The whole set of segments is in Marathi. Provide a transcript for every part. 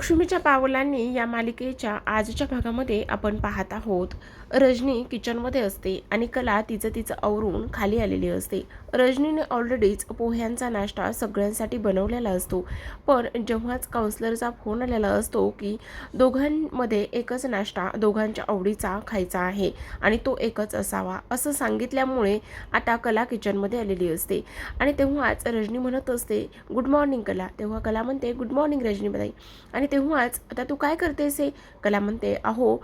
लक्ष्मीच्या पावलांनी या मालिकेच्या आजच्या भागामध्ये आपण पाहत आहोत. रजनी किचनमध्ये असते आणि कला तिचं तिचं आवरून खाली आलेली असते. रजनीने ऑलरेडीच पोह्यांचा नाश्ता सगळ्यांसाठी बनवलेला असतो. पण जेव्हाच काउन्सलरचा फोन आलेला असतो की दोघांमध्ये एकच नाश्ता दोघांच्या आवडीचा खायचा आहे आणि तो एकच असावा असं सांगितल्यामुळे आता कला किचनमध्ये आलेली असते. आणि तेव्हाच रजनी म्हणत असते गुड मॉर्निंग कला. तेव्हा कला म्हणते गुड मॉर्निंग रजनीबाई. आणि तेव्हाच आता तू काय करतेस हे? कला म्हणते अहो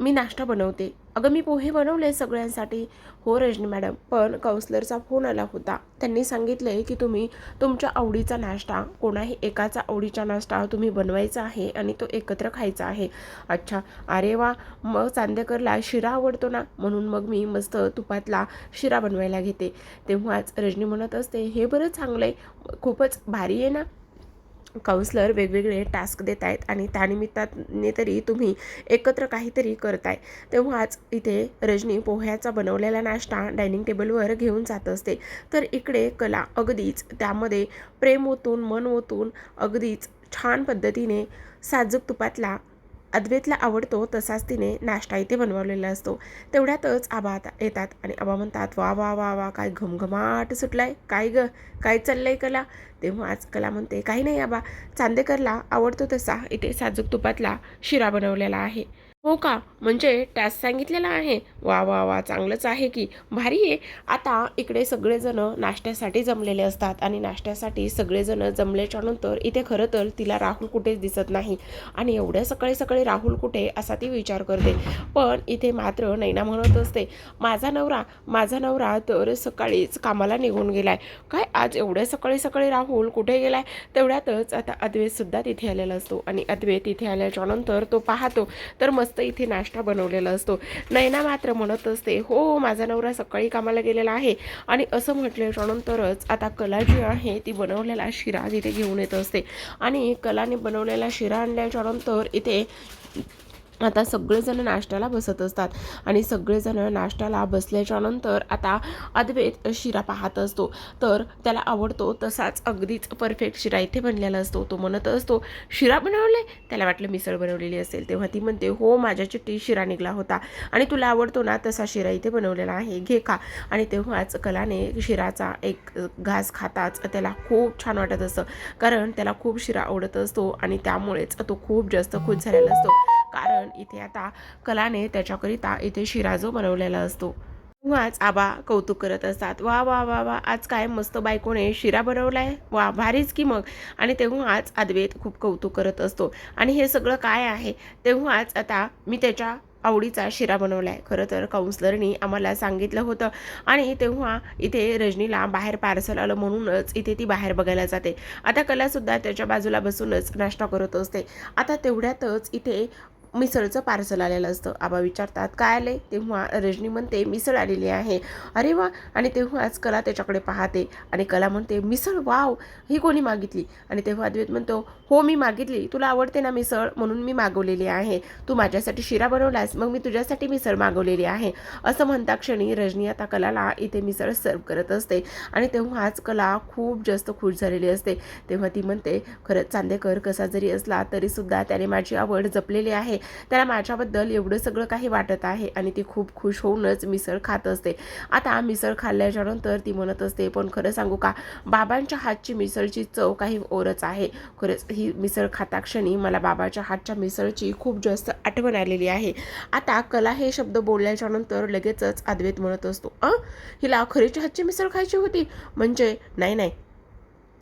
मी नाश्ता बनवते. अगं मी पोहे बनवले सगळ्यांसाठी. हो रजनी मॅडम पण काउन्सलरचा फोन आला होता. त्यांनी सांगितले की तुम्ही तुमच्या आवडीचा नाश्ता कोणाही एकाचा आवडीचा नाश्ता तुम्ही बनवायचा आहे आणि तो एकत्र खायचा आहे. अच्छा. अरे वा मग चांदेकरला शिरा आवडतो ना? म्हणून मग मी मस्त तुपातला शिरा बनवायला घेते. तेव्हाच रजनी म्हणत असते हे बरं चांगलं आहे खूपच भारी आहे ना? काउन्सलर वेगवेगळे टास्क देत आहेत आणि त्यानिमित्ताने तरी तुम्ही एकत्र काहीतरी करताय. तेव्हाच इथे रजनी पोह्याचा बनवलेला नाश्ता डायनिंग टेबलवर घेऊन जात असते. तर इकडे कला अगदीच त्यामध्ये प्रेम ओतून मन ओतून अगदीच छान पद्धतीने साजूक तुपातला अद्वेतला आवडतो तसाच तिने नाश्ता इथे बनवलेला असतो. तेवढ्यातच आबा आता येतात आणि आबा म्हणतात वा वा वा वा काय घमघमाट सुटलाय. काय ग? काय चाललंय कला? तेव्हाच कला म्हणते काही नाही आबा. चांदेकरला आवडतो तसा इथे साजूक तुपातला शिरा बनवलेला आहे. हो का? म्हणजे टॅस सांगितलेला आहे. वा वा वा चांगलंच आहे की. भारी आहे. आता इकडे सगळेजण नाश्त्यासाठी जमलेले असतात आणि नाश्त्यासाठी सगळेजण जमल्याच्या नंतर इथे खरं तर तिला राहुल कुठेच दिसत नाही. आणि एवढ्या सकाळी सकाळी राहुल कुठे? असा ती विचार करते. पण इथे मात्र नैना म्हणत असते माझा नवरा माझा नवरा तर सकाळीच कामाला निघून गेलाय. काय आज एवढ्या सकाळी सकाळी राहुल कुठे गेलाय? तेवढ्यातच आता अद्वैतसुद्धा तिथे आलेला असतो. आणि अद्वैत तिथे आल्याच्यानंतर तो पाहतो तर मस्त इथे नाश्ता बनवलेला असतो. नैना मात्र म्हणत असते हो माझा नवरा सकाळी कामाला गेलेला आहे. आणि असं म्हटल्याच्या आता कला जी आहे ती बनवलेला शिरा तिथे घेऊन येत असते. आणि कलाने बनवलेला शिरा आणल्याच्यानंतर इथे आता सगळेजण नाश्त्याला बसत असतात. आणि सगळेजण नाश्त्याला बसल्याच्या नंतर आता अद्वैत शिरा पाहत असतो. तर त्याला आवडतो तसाच अगदीच परफेक्ट शिरा इथे बनलेला असतो. तो म्हणत असतो शिरा बनवले? त्याला वाटलं मिसळ बनवलेली असेल. तेव्हा ती म्हणते हो माझ्या चिठ्ठी शिरा निघाला होता आणि तुला आवडतो ना तसा शिरा इथे बनवलेला आहे. घे खा. आणि तेव्हाच कलाने शिराचा एक घास खाताच त्याला खूप छान वाटत असतं. कारण त्याला खूप शिरा आवडत असतो आणि त्यामुळेच तो खूप जास्त खुश झालेला असतो. कारण इथे आता कलाने त्याच्याकरिता इथे शिरा जो बनवलेला असतो. तेव्हाच आबा कौतुक करत असतात वा वा वा वा आज काय मस्त बायकोने शिरा बनवलाय? वा भारीच की मग? आणि तेव्हाच अद्वैत खूप कौतुक करत असतो. आणि हे सगळं काय आहे? तेव्हाच आता मी त्याच्या आवडीचा शिरा बनवला आहे खरं तर काउन्सलरनी आम्हाला सांगितलं होतं. आणि तेव्हा इथे रजनीला बाहेर पार्सल आलं म्हणूनच इथे ती बाहेर बघायला जाते. आता कलासुद्धा त्याच्या बाजूला बसूनच नाश्ता करत असते. आता तेवढ्यातच इथे मिसळचं पार्सल आलेलं असतं. आबा विचारतात काय आले तेव्हा रजनी म्हणते मिसळ आलेली आहे. अरे वा. आणि तेव्हाच कला त्याच्याकडे पाहते आणि कला म्हणते मिसळ? वाव! ही कोणी मागितली? आणि तेव्हा अद्वैत म्हणतो हो मी मागितली. तुला आवडते ना मिसळ? म्हणून मी मागवलेली आहे. तू माझ्यासाठी शिरा बनवलास मग मी तुझ्यासाठी मिसळ मागवलेली आहे. असं म्हणता क्षणी रजनी आता कलाला इथे मिसळ सर्व करत असते. आणि तेव्हाच कला खूप जास्त खुश झालेली असते. तेव्हा ती म्हणते खरंच चांदेकर कसा जरी असला तरीसुद्धा त्याने माझी आवड जपलेली आहे. त्याला माझ्याबद्दल एवढं सगळं काही वाटत आहे आणि ती खूप खुश होऊनच मिसळ खात असते. आता मिसळ खाल्ल्याच्या नंतर ती म्हणत असते पण खरं सांगू का? बाबांच्या हातची मिसळची चव काही ओरच आहे. खरंच ही मिसळ खाता क्षणी मला बाबाच्या हातच्या मिसळची खूप जास्त आठवण आलेली आहे. आता कला हे शब्द बोलल्याच्या नंतर लगेचच अद्वैत म्हणत असतो अ? हिला खरीची हातची मिसळ खायची होती? म्हणजे? नाही नाही.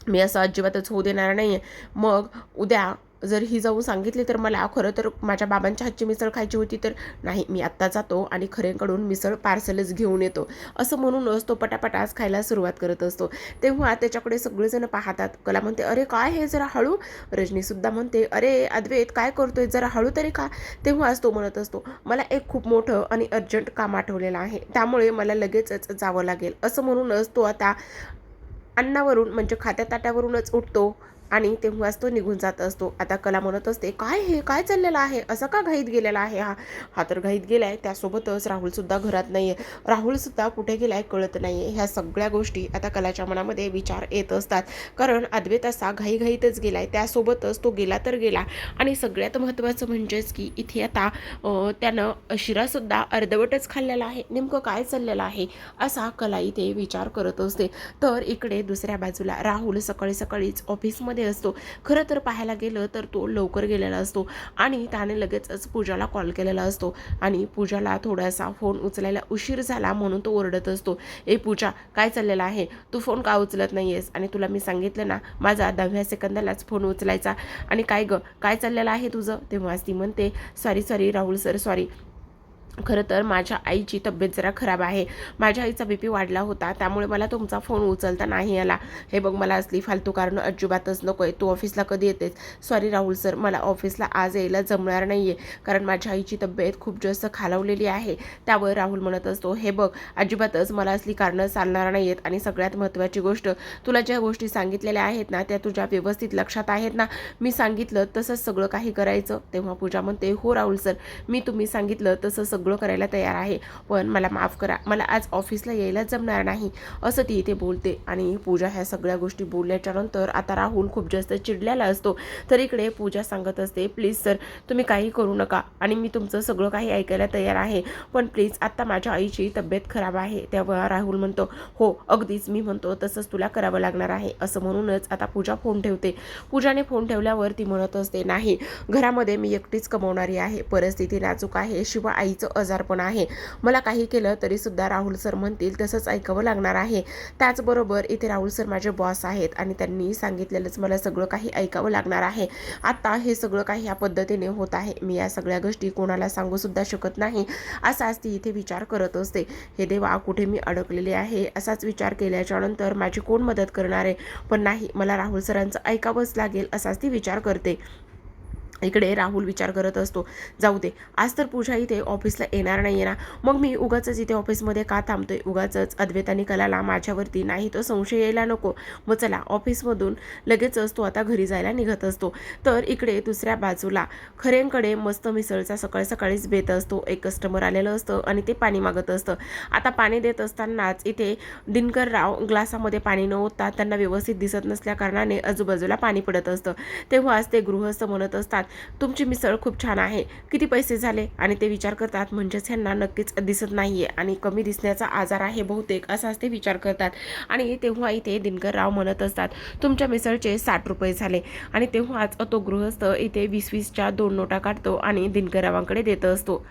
मी असं अजिबातच होऊ देणार नाही आहे मग उद्या जर ही जाऊन सांगितली तर मला खरं तर माझ्या बाबांच्या हातची मिसळ खायची होती तर नाही मी आत्ता जातो आणि खरेकडून मिसळ पार्सलच घेऊन येतो. असं म्हणूनच तो पटापटाच खायला सुरुवात करत असतो. तेव्हा त्याच्याकडे सगळेजण पाहतात. कला म्हणते अरे काय हे? जरा हळू. रजनीसुद्धा म्हणते अरे अद्वैत काय करतोय? जरा हळू तरी का तेव्हाच तो म्हणत असतो मला एक खूप मोठं आणि अर्जंट काम आठवलेलं आहे. त्यामुळे मला लगेचच जावं लागेल. असं म्हणूनच तो आता अन्नावरून म्हणजे खात्या ताट्यावरूनच उठतो. आणि तेव्हाच तो निघून जात असतो. आता कला म्हणत असते काय हे? काय चाललेलं आहे? असं का घाईत गेलेला आहे हा? हा तर घाईत गेलाय. त्यासोबतच राहुलसुद्धा घरात नाही आहे राहुलसुद्धा कुठे गेलाय कळत नाही आहे ह्या सगळ्या गोष्टी आता कलाच्या मनामध्ये विचार येत असतात. कारण अद्वैत असा घाईघाईतच गेलाय. त्यासोबतच तो गेला तर गेला. आणि सगळ्यात महत्त्वाचं म्हणजेच की इथे आता त्यानं शिरासुद्धा अर्धवटच खाल्लेला आहे. नेमकं काय चाललेलं आहे? असा कला इथे विचार करत असते. तर इकडे दुसऱ्या बाजूला राहुल सकाळी सकाळीच ऑफिसमध्ये असतो. खरं तर पाहायला गेलं तर तो लवकर गेलेला असतो आणि त्याने लगेचच पूजाला कॉल केलेला असतो. आणि पूजाला थोडासा फोन उचलायला उशीर झाला म्हणून तो ओरडत असतो. ए पूजा काय चाललेलं आहे? तू फोन का उचलत नाही आहेस आणि तुला मी सांगितलं ना माझा दहाव्या सेकंदालाच फोन उचलायचा. आणि काय ग काय चाललेलं आहे तुझं? तेव्हाच ती म्हणते sorry sorry Rahul sir sorry खरं तर माझ्या आईची तब्येत जरा खराब आहे. माझ्या आईचा बी पी वाढला होता त्यामुळे मला तुमचा फोन उचलता नाही आला. हे बघ मला असली फालतू कारण अजिबातच नको आहे तू ऑफिसला कधी येतेस? सॉरी राहुल सर मला ऑफिसला आज यायला जमणार नाही आहे कारण माझ्या आईची तब्येत खूप जास्त खालावलेली आहे. त्यावर राहुल म्हणत असतो हे बघ अजिबातच मला असली कारणं चालणार नाही आहेत आणि सगळ्यात महत्त्वाची गोष्ट तुला ज्या गोष्टी सांगितलेल्या आहेत ना त्या तुझ्या व्यवस्थित लक्षात आहेत ना? मी सांगितलं तसंच सगळं काही करायचं. तेव्हा पूजा म्हणते हो राहुल सर मी तुम्ही सांगितलं तसं सगळं सगळं करायला तयार आहे. पण मला माफ करा मला आज ऑफिसला यायला जमणार नाही असं ती इथे बोलते. आणि पूजा ह्या सगळ्या गोष्टी बोलल्याच्या नंतर आता राहुल खूप जास्त चिडलेला असतो. तर इकडे पूजा सांगत असते प्लीज सर तुम्ही काही करू नका. आणि मी तुमचं सगळं काही ऐकायला तयार आहे. पण प्लीज आत्ता माझ्या आईची तब्येत खराब आहे. तेव्हा राहुल म्हणतो हो अगदीच मी म्हणतो तसंच तुला करावं लागणार आहे. असं म्हणूनच आता पूजा फोन ठेवते. पूजाने फोन ठेवल्यावर ती म्हणत असते नाही घरामध्ये मी एकटीच कमवणारी आहे. परिस्थिती नाजूक आहे. शिवाय आईचं आजारपण आहे. मला काही केलं तरी सुद्धा राहुल सर म्हणतील तसंच ऐकावं लागणार आहे. त्याचबरोबर इथे राहुल सर माझे बॉस आहेत आणि त्यांनी सांगितलेलंच मला सगळं काही ऐकावं लागणार आहे. आता हे सगळं काही या पद्धतीने होत आहे. मी या सगळ्या गोष्टी कोणाला सांगू सुद्धा शकत नाही. असाच ती इथे विचार करत असते. हे देवा कुठे मी अडकलेले आहे? असाच विचार केल्याच्यानंतर माझी कोण मदत करणार आहे? पण नाही मला राहुल सरांचं ऐकावंच लागेल असाच ती विचार करते. इकडे राहुल विचार करत असतो जाऊ दे आज तर पूजा इथे ऑफिसला येणार नाही येणार मग मी उगाचच इथे ऑफिसमध्ये का थांबतोय? उगाचच अद्वैतानी कलाला माझ्यावरती नाही तो संशय यायला नको. मग चला ऑफिसमधून लगेचच तो आता घरी जायला निघत असतो. तर इकडे दुसऱ्या बाजूला खऱ्यांकडे मस्त मिसळचा सकाळ सकाळीच बेत असतो. एक कस्टमर आलेलं असतं आणि ते पाणी मागत असतं. आता पाणी देत असतानाच इथे दिनकरराव ग्लासामध्ये पाणी न ओतता त्यांना व्यवस्थित दिसत नसल्या कारणाने आजूबाजूला पाणी पडत असतं. तेव्हाच ते गृहस्थ म्हणत असतात तुमची मिसळ खूप छान आहे. किती पैसे झाले? आणि ते विचार करतात म्हणजेच ह्यांना नक्कीच दिसत नाही आहे आणि कमी दिसण्याचा आजार आहे बहुतेक असाच ते विचार करतात. आणि तेव्हा इथे दिनकरराव म्हणत असतात तुमच्या मिसळचे साठ रुपये झाले. आणि तेव्हाच तो गृहस्थ इथे वीस वीसच्या दोन नोटा काढतो आणि दिनकररावांकडे देत असतो.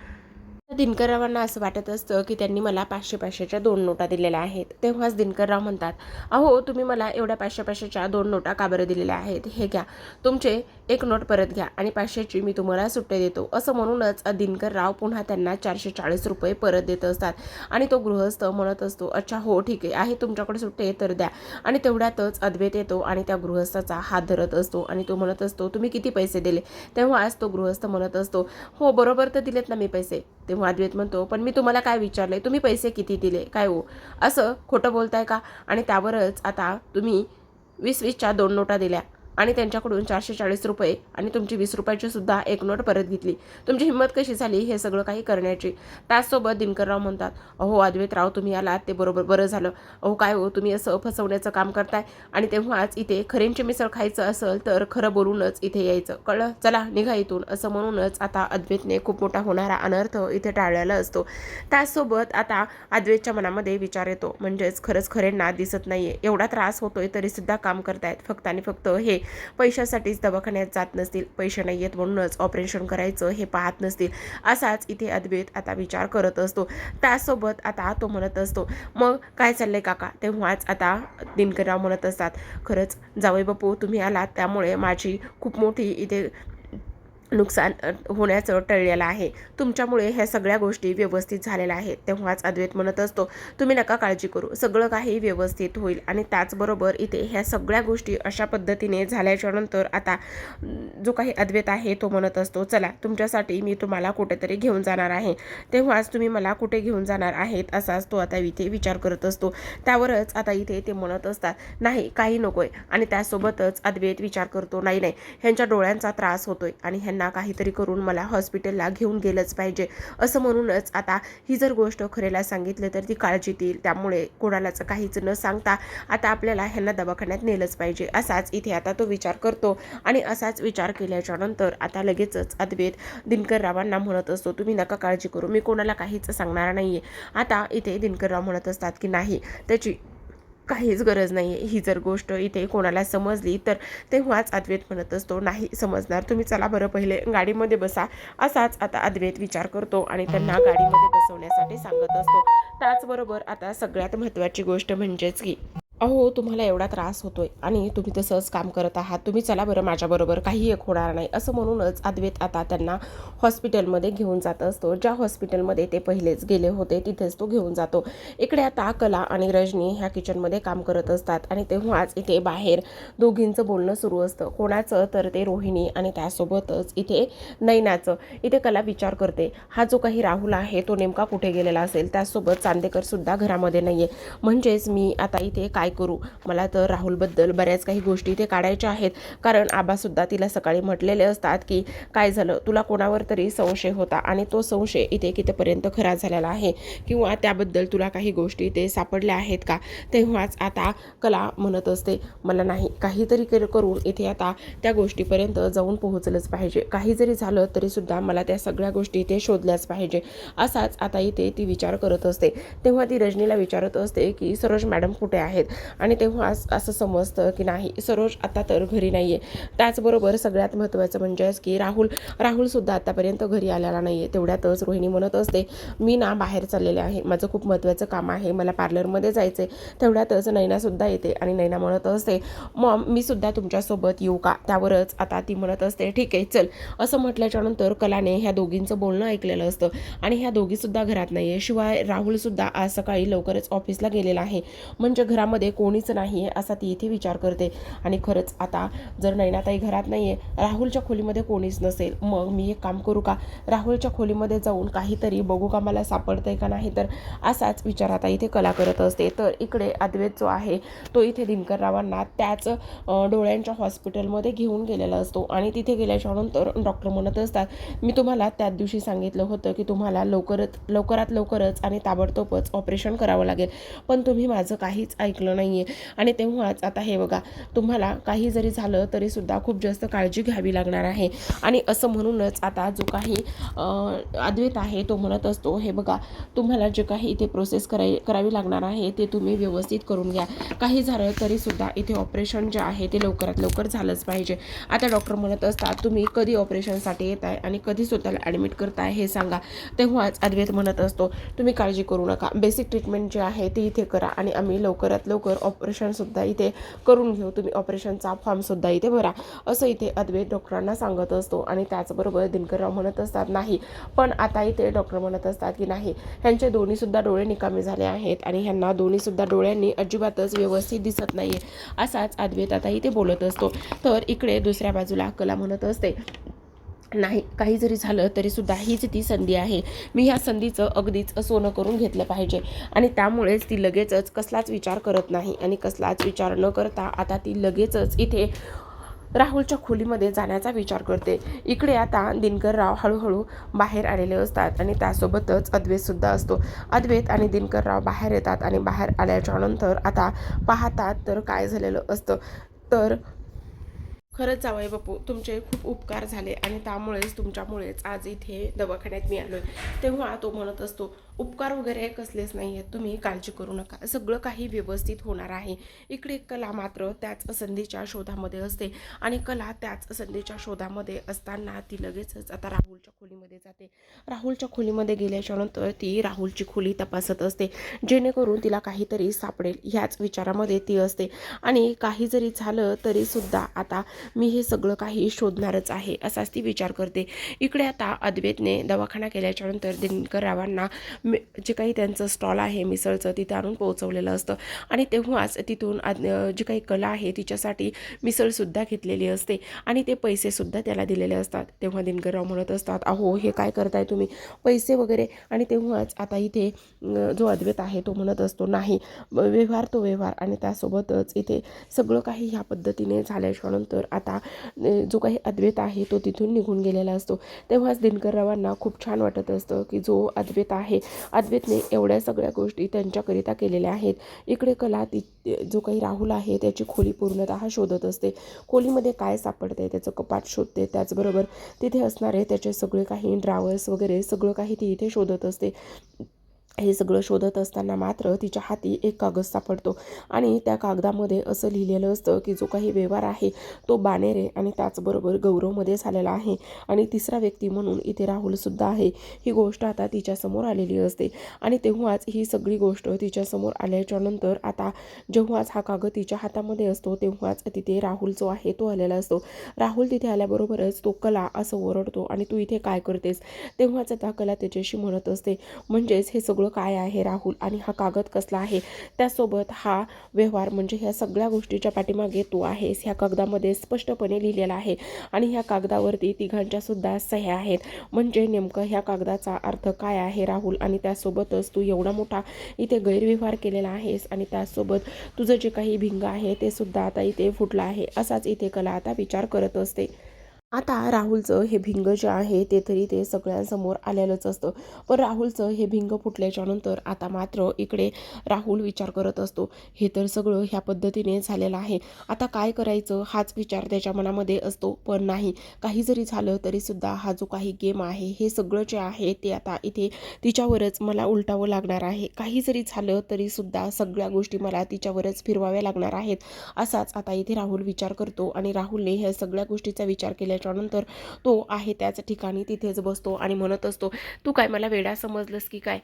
दिनकररावांना असं वाटत असतं की त्यांनी मला पाचशे पाचशेच्या दोन नोटा दिलेल्या आहेत. तेव्हाच दिनकरराव म्हणतात अहो तुम्ही मला एवढ्या पाचशे पाचशेच्या दोन नोटा का बरं दिलेल्या आहेत? हे घ्या. तुमचे एक नोट परत घ्या आणि पाचशेची मी तुम्हाला सुट्टे देतो. असं म्हणूनच दिनकरराव पुन्हा त्यांना चारशे चाळीस रुपये परत देत असतात. आणि तो गृहस्थ म्हणत असतो अच्छा हो ठीक आहे आहे तुमच्याकडे सुट्टे तर द्या. आणि तेवढ्यातच अद्वैत येतो आणि त्या गृहस्थाचा हात धरत असतो आणि तो म्हणत असतो तुम्ही किती पैसे दिले? तेव्हा आज तो गृहस्थ म्हणत असतो हो बरोबर तर दिलेत ना मी पैसे. तेव्हा अद्वैत म्हणतो पण मी तुम्हाला काय विचारले तुम्ही पैसे किती दिले? काय हो? असं खोटं बोलताय का? आणि त्यावरच आता तुम्ही वीस वीसच्या दोन नोटा दिल्या. आणि त्यांच्याकडून चारशे चाळीस रुपये आणि तुमची वीस रुपयाची सुद्धा एक नोट परत घेतली. तुमची हिंमत कशी झाली हे सगळं काही करण्याची? त्याचसोबत दिनकरराव म्हणतात अहो अद्वैतराव तुम्ही आलात ते बरोबर बरं झालं. अहो काय हो तुम्ही असं फसवण्याचं काम करताय आणि तेव्हाच इथे खरेंची मिसळ खायचं असेल तर खरं बोलूनच इथे यायचं. कळलं? चला निघा इथून. असं म्हणूनच आता अद्वैतने खूप मोठा होणारा अनर्थ इथे टाळलेला असतो. त्याचसोबत आता अद्वैतच्या मनामध्ये विचार येतो. म्हणजेच खरंच खरेंना दिसत नाहीये. एवढा त्रास होतोय तरी सुद्धा काम करतायत. फक्त आणि फक्त हे पैशासाठीच दवाखान्यात जात नसतील पैसे नाही आहेत म्हणूनच ऑपरेशन करायचं हे पाहत नसतील असाच इथे अद्वैत आता विचार करत असतो. त्यासोबत आता तो म्हणत असतो मग काय चाललंय काका? तेव्हाच आता दिनकरराव म्हणत असतात खरंच जावई बापू तुम्ही आलात त्यामुळे माझी खूप मोठी इथे नुकसान होण्याचं टळलेलं आहे. तुमच्यामुळे ह्या सगळ्या गोष्टी व्यवस्थित झालेल्या आहेत. तेव्हाच अद्वैत म्हणत असतो तुम्ही नका काळजी करू. सगळं काही व्यवस्थित होईल. आणि त्याचबरोबर इथे ह्या सगळ्या गोष्टी अशा पद्धतीने झाल्याच्यानंतर आता जो काही अद्वैत आहे तो म्हणत असतो चला तुमच्यासाठी मी तुम्हाला कुठेतरी घेऊन जाणार आहे. तेव्हाच तुम्ही मला कुठे घेऊन जाणार आहेत असाच तो आता इथे विचार करत असतो. त्यावरच आता इथे ते म्हणत असतात नाही काही नकोय. आणि त्यासोबतच अद्वैत विचार करतो नाही नाही ह्यांच्या डोळ्यांचा त्रास होतोय आणि ह्यांना काहीतरी करून मला हॉस्पिटलला घेऊन गेलंच पाहिजे. असं म्हणूनच आता ही जर गोष्ट खरेला सांगितलं तर ती काळजीत येईल त्यामुळे कोणालाच काहीच न सांगता आता आपल्याला ह्यांना दवाखान्यात नेलंच पाहिजे. असाच इथे आता तो विचार करतो आणि असाच विचार केल्याच्यानंतर आता लगेचच अद्वैत दिनकररावांना म्हणत असतो तुम्ही नका काळजी करू मी कोणाला काहीच सांगणार नाही आता इथे दिनकरराव म्हणत असतात की नाही त्याची काहीच गरज नाही आहे ही जर गोष्ट इथे कोणाला समजली तर तेव्हाच अद्वैत म्हणत असतो नाही समजणार. तुम्ही चला बरं पहिले गाडीमध्ये बसा. असाच आता अद्वैत विचार करतो आणि त्यांना गाडीमध्ये बसवण्यासाठी सांगत असतो. त्याचबरोबर आता सगळ्यात महत्त्वाची गोष्ट म्हणजेच की अहो तुम्हाला एवढा त्रास होतोय आणि तुम्ही तसंच काम करत आहात. तुम्ही चला बरं माझ्याबरोबर काही एक होणार नाही असं म्हणूनच अद्वैत आता त्यांना हॉस्पिटलमध्ये घेऊन जात असतो. ज्या हॉस्पिटलमध्ये ते पहिलेच गेले होते तिथेच तो घेऊन जातो. इकडे आता कला आणि रजनी ह्या किचनमध्ये काम करत असतात आणि तेव्हाच इथे बाहेर दोघींचं बोलणं सुरू असतं. कोणाचं तर ते रोहिणी आणि त्यासोबतच इथे नैनाचं. इथे कला विचार करते. हा जो काही राहुल आहे तो नेमका कुठे गेलेला असेल? त्यासोबत चांदेकरसुद्धा घरामध्ये नाही आहे म्हणजेच मी आता इथे काय करू? मला तर राहुलबद्दल बऱ्याच काही गोष्टी इथे काढायच्या आहेत. कारण आबासुद्धा तिला सकाळी म्हटलेले असतात की काय झालं? तुला कोणावर तरी संशय होता आणि तो संशय इथे कितीपर्यंत खरा झालेला आहे? किंवा त्याबद्दल तुला काही गोष्टी इथे सापडल्या आहेत का? तेव्हाच आता कला म्हणत असते मला नाही. काहीतरी कर- करून इथे आता त्या गोष्टीपर्यंत जाऊन पोहोचलंच पाहिजे. काही जरी झालं तरीसुद्धा मला त्या सगळ्या गोष्टी इथे शोधल्याच पाहिजे. असाच आता इथे ती विचार करत असते. तेव्हा ती रजनीला विचारत असते की सरोज मॅडम कुठे आहेत? आणि तेव्हा अस- असं समजतं की नाही सरोज आता तर घरी नाही आहे त्याचबरोबर सगळ्यात महत्त्वाचं म्हणजेच की राहुल राहुलसुद्धा आतापर्यंत घरी आलेला नाही आहे तेवढ्यातच रोहिणी म्हणत असते मी ना बाहेर चाललेले आहे. माझं खूप महत्त्वाचं काम आहे. मला पार्लरमध्ये जायचं आहे तेवढ्यातच नैनासुद्धा येते आणि नैना म्हणत असते मॉम मी सुद्धा तुमच्यासोबत येऊ का? त्यावरच आता ती म्हणत असते ठीक आहे चल. असं म्हटल्याच्यानंतर कलाने ह्या दोघींचं बोलणं ऐकलेलं असतं आणि ह्या दोघीसुद्धा घरात नाही आहे शिवाय राहुलसुद्धा आज सकाळी लवकरच ऑफिसला गेलेला आहे. म्हणजे घरामध्ये कोणीच नाही आहे असा ती इथे विचार करते. आणि खरंच आता जर नैनाताई घरात नाही आहे राहुलच्या खोलीमध्ये कोणीच नसेल मग मी एक काम करू का? राहुलच्या खोलीमध्ये जाऊन काहीतरी बघू का मला सापडतंय का नाही तर? असाच विचार आता इथे कला करत असते. तर इकडे अद्वैत जो आहे तो इथे दिनकररावांना त्याच डोळ्यांच्या हॉस्पिटलमध्ये घेऊन गेलेला असतो. आणि तिथे गेल्याच्यानंतर डॉक्टर म्हणत असतात मी तुम्हाला त्याच दिवशी सांगितलं होतं की तुम्हाला लवकरच लवकरात लवकरच आणि ताबडतोबच ऑपरेशन करावं लागेल. पण तुम्ही माझं काहीच ऐकलं नाही आहे आणि तेव्हाच आता हे बघा तुम्हाला काही जरी झालं तरीसुद्धा खूप जास्त काळजी घ्यावी लागणार आहे. आणि असं म्हणूनच आता जो काही अद्वैत आहे तो म्हणत असतो हे बघा तुम्हाला जे काही इथे प्रोसेस कराय करावी लागणार आहे ते तुम्ही व्यवस्थित करून घ्या. काही झालं तरीसुद्धा इथे ऑपरेशन जे आहे ते लवकरात लवकर झालंच पाहिजे. आता डॉक्टर म्हणत असतात तुम्ही कधी ऑपरेशनसाठी येत आहे आणि कधी स्वतःला ॲडमिट करताय हे सांगा. तेव्हाच अद्वैत म्हणत असतो तुम्ही काळजी करू नका. बेसिक ट्रीटमेंट जे आहे ते इथे करा आणि आम्ही लवकरात लवकर ऑपरेशनसुद्धा इथे करून घेऊ. तुम्ही ऑपरेशनचा फॉर्मसुद्धा इथे भरा. असं इथे अद्वैत डॉक्टरांना सांगत असतो आणि त्याचबरोबर दिनकरराव म्हणत असतात नाही. पण आता इथे डॉक्टर म्हणत असतात की नाही. ह्यांचे दोन्हीसुद्धा डोळे निकामी झाले आहेत आणि ह्यांना दोन्हीसुद्धा डोळ्यांनी अजिबातच व्यवस्थित दिसत नाही आहे असाच अद्वैत आता इथे बोलत असतो. तर इकडे दुसऱ्या बाजूला कला म्हणत असते नाही काही जरी झालं तरीसुद्धा हीच ती संधी आहे. मी ह्या संधीचं अगदीच सोनं करून घेतलं पाहिजे. आणि त्यामुळेच ती लगेचच कसलाच विचार करत नाही आणि कसलाच विचार न करता आता ती लगेचच इथे राहुलच्या खोलीमध्ये जाण्याचा विचार करते. इकडे आता दिनकरराव हळूहळू बाहेर आलेले असतात आणि त्यासोबतच अद्वैतसुद्धा असतो. अद्वैत आणि दिनकरराव बाहेर येतात आणि बाहेर आल्याच्यानंतर आता पाहतात तर काय झालेलं असतं. तर खरंच जावई बापू तुमचे खूप उपकार झाले आणि त्यामुळेच तुमच्यामुळेच आज इथे दवाखान्यात मी आलोय. तेव्हा तो म्हणत असतो उपकार वगैरे कसलेच नाही आहेत. तुम्ही काळजी करू नका. सगळं काही व्यवस्थित होणार आहे. इकडे कला मात्र त्याच संधीच्या शोधामध्ये असते. आणि कला त्याच संधीच्या शोधामध्ये असताना ती लगेचच आता राहुलच्या खोलीमध्ये जाते. राहुलच्या खोलीमध्ये गेल्याच्यानंतर ती राहुलची खोली तपासत असते. जेणेकरून तिला काहीतरी सापडेल. ह्याच विचारामध्ये ती असते. आणि काही जरी झालं तरी सुद्धा आता मी हे सगळं काही शोधणारच आहे असाच ती विचार करते. इकडे आता अद्वैतने दवाखाना केल्याच्यानंतर दिनकर रावांना मि जे काही त्यांचं स्टॉल आहे मिसळचं तिथे आणून पोहोचवलेलं असतं. आणि तेव्हाच तिथून जी काही कला आहे तिच्यासाठी मिसळसुद्धा घेतलेली असते. आणि ते पैसेसुद्धा त्याला दिलेले असतात. तेव्हा दिनकरराव म्हणत असतात अहो हे काय करताय तुम्ही? पैसे वगैरे. आणि तेव्हाच आता इथे जो अद्वैत आहे तो म्हणत असतो नाही व्यवहार तो व्यवहार. आणि त्यासोबतच इथे सगळं काही ह्या पद्धतीने झाल्याच्यानंतर आता जो काही अद्वैत आहे तो तिथून निघून गेलेला असतो. तेव्हाच दिनकररावांना खूप छान वाटत असतं की जो अद्वैत आहे अद्वैतने एवढ्या सगळ्या गोष्टी त्यांच्याकरिता केलेल्या आहेत. इकडे कला ती जो काही राहुल आहे त्याची खोली पूर्णतः शोधत असते. खोलीमध्ये काय सापडते त्याचं कपाट शोधते त्याचबरोबर तिथे असणारे त्याचे सगळे काही ड्रावर्स वगैरे सगळं काही ती इथे शोधत असते. हे सगळं शोधत असताना मात्र तिच्या हाती एक कागद सापडतो. आणि त्या कागदामध्ये असं लिहिलेलं असतं की जो काही व्यवहार आहे तो बानेरे आणि त्याचबरोबर गौरवमध्ये झालेला आहे. आणि तिसरा व्यक्ती म्हणून इथे राहुलसुद्धा आहे. ही गोष्ट आता तिच्यासमोर आलेली असते. आणि तेव्हाच ही सगळी गोष्ट तिच्यासमोर आल्याच्यानंतर आता जेव्हाच हा कागद तिच्या हातामध्ये असतो तेव्हाच तिथे राहुल जो आहे तो आलेला असतो. राहुल तिथे आल्याबरोबरच तो कला असं ओरडतो आणि तू इथे काय करतेस? तेव्हाच आता कला त्याच्याशी म्हणत असते. म्हणजेच हे सगळं काय आहे राहुल आणि हा कागद कसला आहे? त्यासोबत हा व्यवहार म्हणजे ह्या सगळ्या गोष्टीच्या पाठीमागे तू आहेस ह्या कागदामध्ये स्पष्टपणे लिहिलेला आहे आणि ह्या कागदावरती तिघांच्या सुद्धा सह्या आहेत. म्हणजे नेमकं ह्या कागदाचा अर्थ काय आहे राहुल आणि त्यासोबतच तू एवढा मोठा इथे गैरव्यवहार केलेला आहेस आणि त्यासोबत तुझं जे काही भिंग आहे ते सुद्धा आता इथे फुटलं आहे. असाच इथे कला आता विचार करत असते. आता राहुलचं हे भिंग जे आहे ते तरी ते सगळ्यांसमोर आलेलंच असतं. पण राहुलचं हे भिंग फुटल्याच्या नंतर आता मात्र इकडे राहुल विचार करत असतो. हे तर सगळं ह्या पद्धतीने झालेलं आहे. आता काय करायचं हाच विचार त्याच्या मनामध्ये असतो. पण नाही काही जरी झालं तरीसुद्धा हा जो काही गेम आहे हे सगळं जे आहे ते आता इथे तिच्यावरच मला उलटावं लागणार आहे. काही जरी झालं तरीसुद्धा सगळ्या गोष्टी मला तिच्यावरच फिरवाव्या लागणार आहेत. असाच आता इथे राहुल विचार करतो आणि राहुलने ह्या सगळ्या गोष्टीचा विचार केल्या त्याच्यानंतर तो आहे त्याच ठिकाणी तिथेच बसतो आणि म्हणत असतो तू काय मला वेडा समजलंस की काय?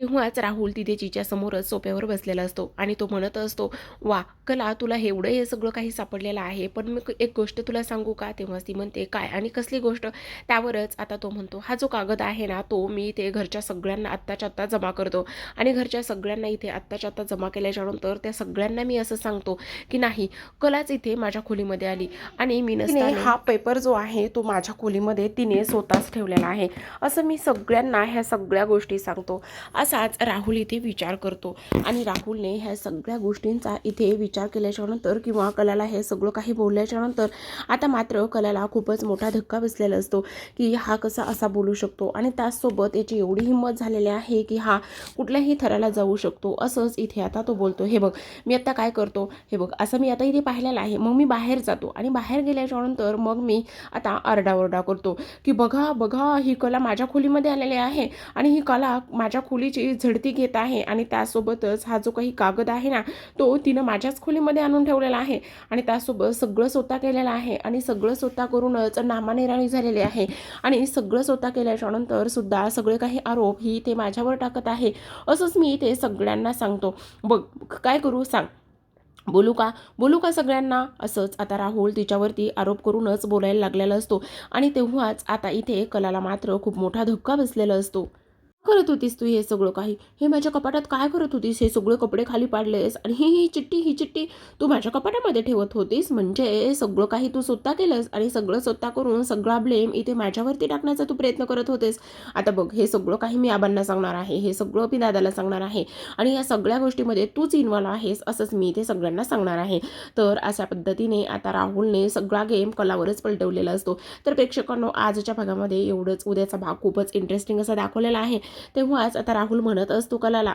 तेव्हाच राहुल तिथे जिच्या समोरच सोप्यावर बसलेला असतो आणि तो म्हणत असतो वा कला तुला एवढं हे सगळं काही सापडलेलं आहे पण मी एक गोष्ट तुला सांगू का? तेव्हाच ती म्हणते काय आणि कसली गोष्ट? त्यावरच आता तो म्हणतो हा जो कागद आहे ना तो मी इथे घरच्या सगळ्यांना आत्ताच्या आत्ता जमा करतो आणि घरच्या सगळ्यांना इथे आत्ताच्या आत्ता जमा केल्याच्यानंतर त्या सगळ्यांना मी असं सांगतो की नाही कलाच इथे माझ्या खोलीमध्ये आली आणि मी नसताना हा पेपर जो आहे तो माझ्या खोलीमध्ये तिने स्वतःच ठेवलेला आहे. असं मी सगळ्यांना ह्या सगळ्या गोष्टी सांगतो. असाच राहुल इथे विचार करतो. आणि राहुलने ह्या सगळ्या गोष्टींचा इथे विचार केल्याच्यानंतर किंवा कलाला हे सगळं काही बोलल्याच्या नंतर आता मात्र कलाला खूपच मोठा धक्का बसलेला असतो की हा कसा असा बोलू शकतो. आणि त्याचसोबत याची एवढी हिंमत झालेली आहे की हा कुठल्याही थराला जाऊ शकतो. असंच इथे आता तो बोलतो हे बघ मी आता काय करतो? हे बघ असं मी आता इथे पाहिलेलं आहे. मग मी बाहेर जातो. आणि बाहेर गेल्याच्यानंतर मग मी आता आरडाओरडा करतो की बघा बघा ही कला माझ्या खोलीमध्ये आलेली आहे आणि ही कला माझ्या खोलीची झडती घेत आहे आणि त्यासोबतच हा जो काही कागद आहे ना तो तिनं माझ्याच खोलीमध्ये आणून ठेवलेला आहे. आणि त्यासोबत सगळं स्वतः केलेलं आहे आणि सगळं स्वतः करूनच नामानिराणी झालेली आहे. आणि सगळं स्वतः केल्याच्यानंतर सुद्धा सगळे काही आरोप ही ते माझ्यावर टाकत आहे. असंच मी ते सगळ्यांना सांगतो. बघ काय करू सांग. बोलू का? बोलू का सगळ्यांना? असंच आता राहुल तिच्यावरती आरोप करूनच बोलायला लागलेला असतो. आणि तेव्हाच आता इथे कलाला मात्र खूप मोठा धक्का बसलेला असतो. करत होतीस तू हे सगळं काही? हे माझ्या कपाटात काय करत होतीस? हे सगळे कपडे खाली पाडलेस आणि ही ही चिठ्ठी ही चिठ्ठी तू माझ्या कपाटामध्ये ठेवत होतीस? म्हणजे सगळं काही तू स्वतः केलंस आणि सगळं स्वतः करून सगळा ब्लेम इथे माझ्यावरती टाकण्याचा तू प्रयत्न करत होतेस. आता बघ हे सगळं काही मी आबांना सांगणार आहे. हे सगळं मी दादाला सांगणार आहे. आणि या सगळ्या गोष्टीमध्ये तूच इन्वॉल्व आहेस असंच मी इथे सगळ्यांना सांगणार आहे. तर अशा पद्धतीने आता राहुलने सगळा गेम कलावरच पलटवलेला असतो. तर प्रेक्षकांनो आजच्या भागामध्ये एवढंच. उद्याचा भाग खूपच इंटरेस्टिंग असा दाखवलेला आहे. तेव्हाच आता राहुल म्हणत असतो कलाला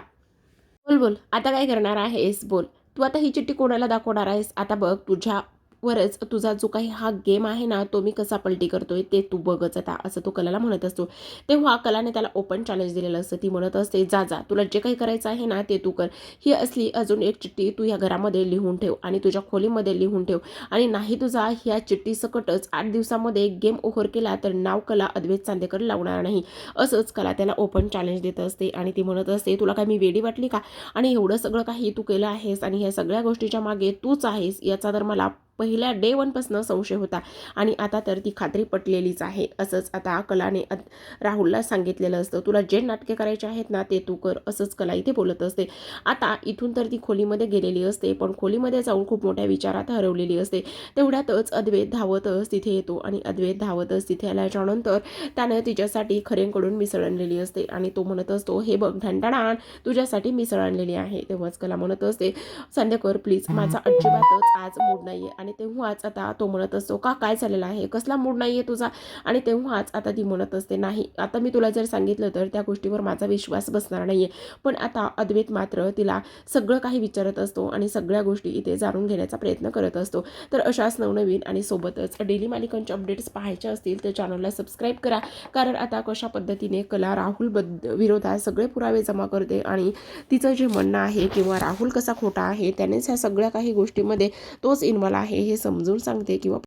बोल बोल आता काय करणार आहेस? बोल तू आता ही चिठ्ठी कोणाला दाखवणार आहेस? आता बघ तुझ्या वरच तुझा जो काही हा गेम आहे ना तो मी कसा पलटी करतोय ते तू बघच आता असं तो कलाला म्हणत असतो. तेव्हा कलाने त्याला ओपन चॅलेंज दिलेलं असतं. ती म्हणत असते जा जा तुला जे काही करायचं आहे ना ते तू कर. ही असली अजून एक चिठ्ठी तू या घरामध्ये लिहून ठेव आणि तुझ्या खोलीमध्ये लिहून ठेव. आणि नाही तुझा ह्या चिठ्ठी सकटच आठ दिवसामध्ये गेम ओव्हर केला तर नाव कला अद्वैत चांदेकर लावणार नाही. असंच कला त्याला ओपन चॅलेंज देत असते आणि ती म्हणत असते तुला काय मी वेडी वाटली का? आणि एवढं सगळं काही तू केलं आहेस आणि ह्या सगळ्या गोष्टीच्या मागे तूच आहेस याचा तर मला पहिल्या डे वनपासनं संशय होता. आणि आता तर ती खात्री पटलेलीच आहे. असंच आता कलाने राहुलला सांगितलेलं असतं तुला जे नाटके करायचे आहेत ना ते तू कर असंच कला इथे बोलत असते. आता इथून तर ती खोलीमध्ये गेलेली असते पण खोलीमध्ये जाऊन खूप मोठ्या विचारात हरवलेली असते. तेवढ्यातच अद्वैत धावतच तिथे येतो आणि अद्वैत धावतच तिथे आल्याच्यानंतर त्यानं तिच्यासाठी खरेंकडून मिसळ आणलेली असते आणि तो म्हणत असतो हे बघ ढणढणाण तुझ्यासाठी मिसळ आणलेली आहे. तेव्हाच कला म्हणत असते संध्याकर प्लीज माझा अजिबातच आज मूड नाही आहे आणि तेव्हाच आता तो म्हणत असतो का काय चाललेलं आहे? कसला मूड नाही आहे तुझा? आणि तेव्हाच आता ती म्हणत असते नाही आता मी तुला जर सांगितलं तर त्या गोष्टीवर माझा विश्वास बसणार नाही आहे पण आता अद्वैत मात्र तिला सगळं काही विचारत असतो आणि सगळ्या गोष्टी इथे जाणून घेण्याचा प्रयत्न करत असतो. तर अशाच नवनवीन आणि सोबतच डेली मालिकांचे अपडेट्स पाहायचे असतील तर चॅनलला सबस्क्राईब करा. कारण आता कशा पद्धतीने कला राहुल बद्द विरोधात सगळे पुरावे जमा करते आणि तिचं जे म्हणणं आहे किंवा राहुल कसा खोटा आहे त्यानेच ह्या सगळ्या काही गोष्टीमध्ये तोच इन्वॉल्व आहे हे समजून सांगते किंवा